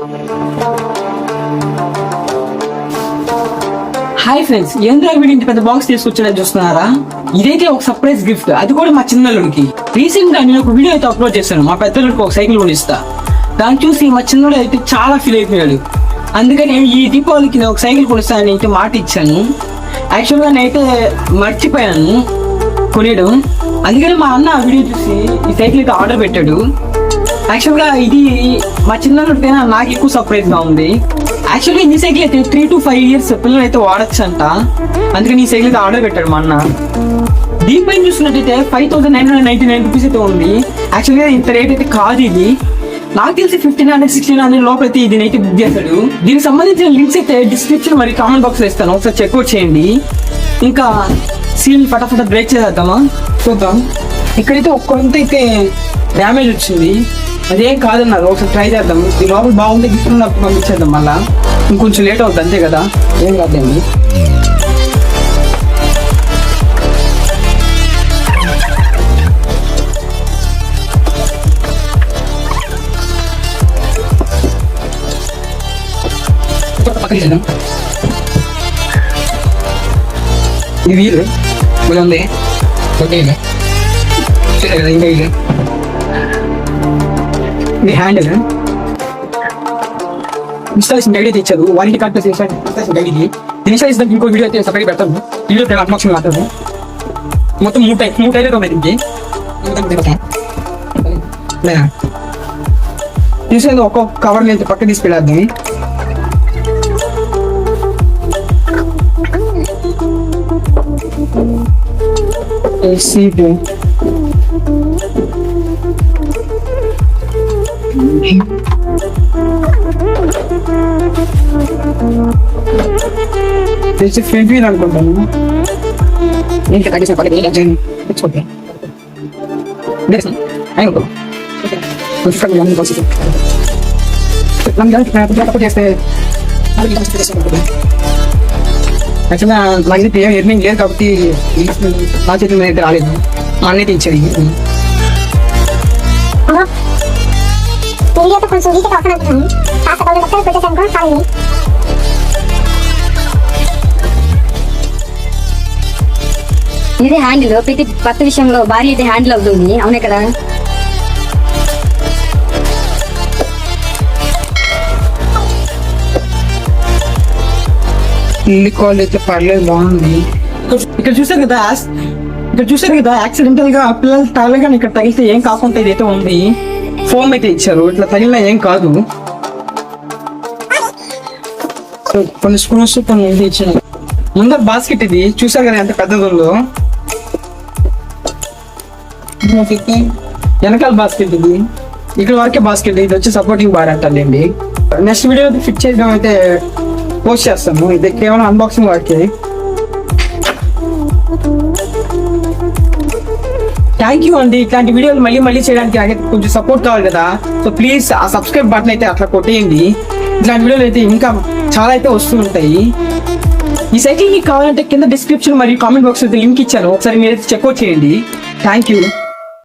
Hi friends ఏంద్రా వీడి ఇంటి పెద్ద బాక్స్ తీసుకొచ్చాడని చూస్తున్నారా? ఇదైతే ఒక సర్ప్రైజ్ గిఫ్ట్ అది కూడా మా చిన్నల్లుడికి రీసెంట్గా నేను ఒక వీడియో అయితే అప్లోడ్ చేశాను. మా పెద్దలుడికి ఒక సైకిల్ కొనిస్తా దాన్ని చూసి మా చిన్నోడు అయితే చాలా ఫీల్ అయిపోయాడు. అందుకని ఈ దీపావళికి నేను ఒక సైకిల్ కొనిస్తానని అయితే మాట ఇచ్చాను. యాక్చువల్గా నేనైతే మర్చిపోయాను కొనేయడం. అందుకని మా అన్న ఆ వీడియో చూసి ఈ సైకిల్ అయితే ఆర్డర్ పెట్టాడు. యాక్చువల్గా ఇది మా చిన్నకైనా నాకు ఎక్కువ సర్ప్రైజ్గా ఉంది. యాక్చువల్గా ఈ సైకిల్ అయితే త్రీ టు ఫైవ్ ఇయర్స్ పిల్లలు అయితే వాడచ్చు అంట అందుకని ఈ సైకిల్ అయితే ఆర్డర్ పెట్టాడు మా అన్న. దీనిపైన చూసినట్టయితే five thousand nine hundred ninety nine rupees అయితే ఉంది. యాక్చువల్గా ఇంత రేట్ అయితే కాదు ఇది. నాకు తెలిసి ఫిఫ్టీన్ హండ్రెడ్ సిక్స్టీన్ హండ్రెడ్ లోపల అయితే ఇది అయితే బుక్ చేశాడు. దీనికి సంబంధించిన లింక్స్ అయితే డిస్క్రిప్షన్ మరి కామెంట్ బాక్స్లో ఇస్తాను. ఒకసారి చెక్అవుట్ చేయండి. ఇంకా సీల్ ఫటాఫట బ్రేక్ చేసేద్దామా? చూద్దాం. ఇక్కడైతే ఒక్కొంత అయితే డ్యామేజ్ వచ్చింది. అదేం కాదన్నారు. ఒకసారి ట్రై చేద్దాం. ఈ లోపల బాగుంది గిఫ్ట్ ఉన్నప్పుడు పంపించేద్దాం మళ్ళా. ఇంకొంచెం లేట్ అవుతుంది అంతే కదా? ఏం కాదండి. ఇది వీలు. ఉంది ఇంకా ఇది హ్యాండిల్ ఇన్స్టాలేషన్ గైడ్ అయితే ఇచ్చారు warranty card plus installation guide ఇది దీని ఇన్స్టాలేషన్ ఇంకో వీడియో అయితే సపరేట్ పెడతాను వీడియో అన్బాక్సింగ్ మాత్రమే మొత్తం మూడు టైప్ మూడు టైర్లు ఉన్నాయి దీనికి లేదా చూసేది ఒక్కొక్క కవర్ అయితే పక్క తీసి పెట్టేద్దాం సీటు తెచ్చి ఫ్రంట్ వీల్ అనుకుంటాను ఇంకా తగ్గించిన పక్కన తెచ్చుకోండి చేస్తే యాక్చువల్గా నాకు ఇది ఏం ఎర్నింగ్ లేదు కాబట్టి నా చేతుల మీద రాలేదు మా అన్నయ్య టీవీ అయితే కొంచెం వీక్ అవసరం అనుకున్నాను కాస్త పది లక్షలు పెట్టేసాను కూడా చాలు ఇదే హ్యాండిల్ ప్రతి భర్త విషయంలో భార్య అయితే హ్యాండిల్ అవుతుంది. అవునే కదా? ఇల్లు కాల్ అయితే పర్లేదు బాగుంది. ఇక్కడ చూసారు కదా ఇక్కడ చూసారు కదా యాక్సిడెంటల్గా పిల్లలు తగలగా ఇక్కడ తగిలితే ఏం కాకుండా ఇదైతే ఉంది. ఫోన్ అయితే ఇచ్చారు. ఇట్లా తగిలిన ఏం కాదు. కొన్ని స్పూన్స్ కొన్ని ఇది ఇచ్చారు. ముందర బాస్కెట్ ఇది. చూసారు కదా ఎంత పెద్దది ఉందో? వెనకాల బాస్కెట్ ఇది. ఇక్కడ వరకే బాస్కెట్ ఇది వచ్చి సపోర్టింగ్ బార్ అంటారండి నెక్స్ట్ వీడియో ఫిట్ చేయడం అయితే పోస్ట్ చేస్తాము. ఇది కేవలం అన్బాక్సింగ్ వరకే. థ్యాంక్ యూ అండి ఇట్లాంటి వీడియోలు మళ్ళీ మళ్ళీ చేయడానికి నాకు కొంచెం సపోర్ట్ కావాలి కదా. సో ప్లీజ్ ఆ సబ్స్క్రైబ్ బటన్ అయితే అట్లా కొట్టేయండి. ఇట్లాంటి వీడియోలు అయితే ఇంకా చాలా అయితే వస్తూ ఉంటాయి. ఈ సైకిల్ మీకు కావాలంటే కింద డిస్క్రిప్షన్ మరియు కామెంట్ బాక్స్ అయితే లింక్ ఇచ్చాను. ఒకసారి మీరు చెక్అవుట్ చేయండి. Thank you